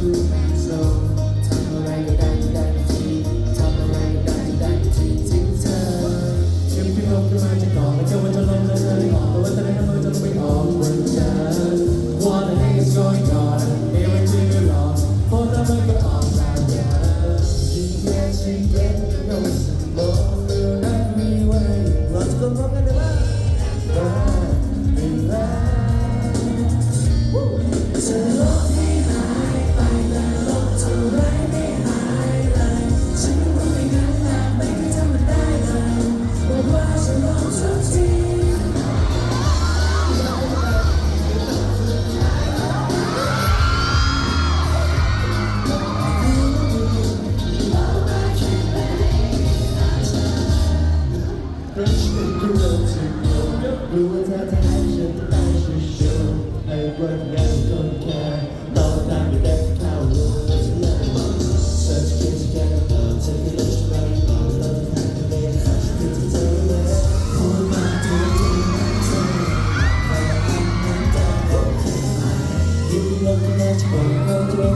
to be so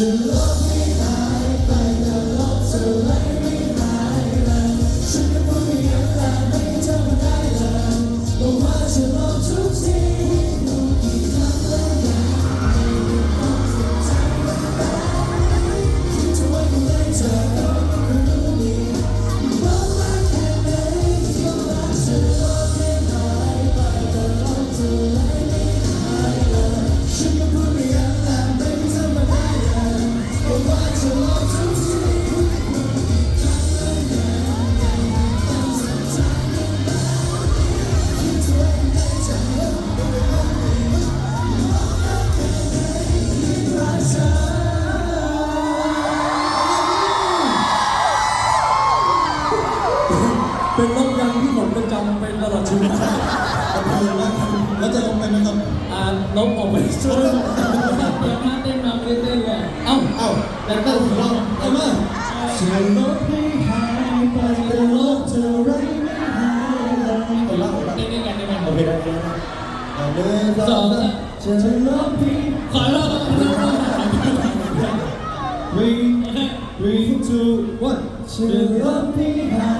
to love you. ล้มออกไปช่วยมาเต้นมาไม่ได้เต้นเลย เอ้าเอ้าแต่เต้นของเราเอามาจะลบให้หายไปแต่ลบเธอไรไม่หายเลยนละนละเต้นด้วยกันได้ไหมโอเคได้ได้เอาเดินสองจะลบให้ขอรอบ3 2 1จะลบให้หาย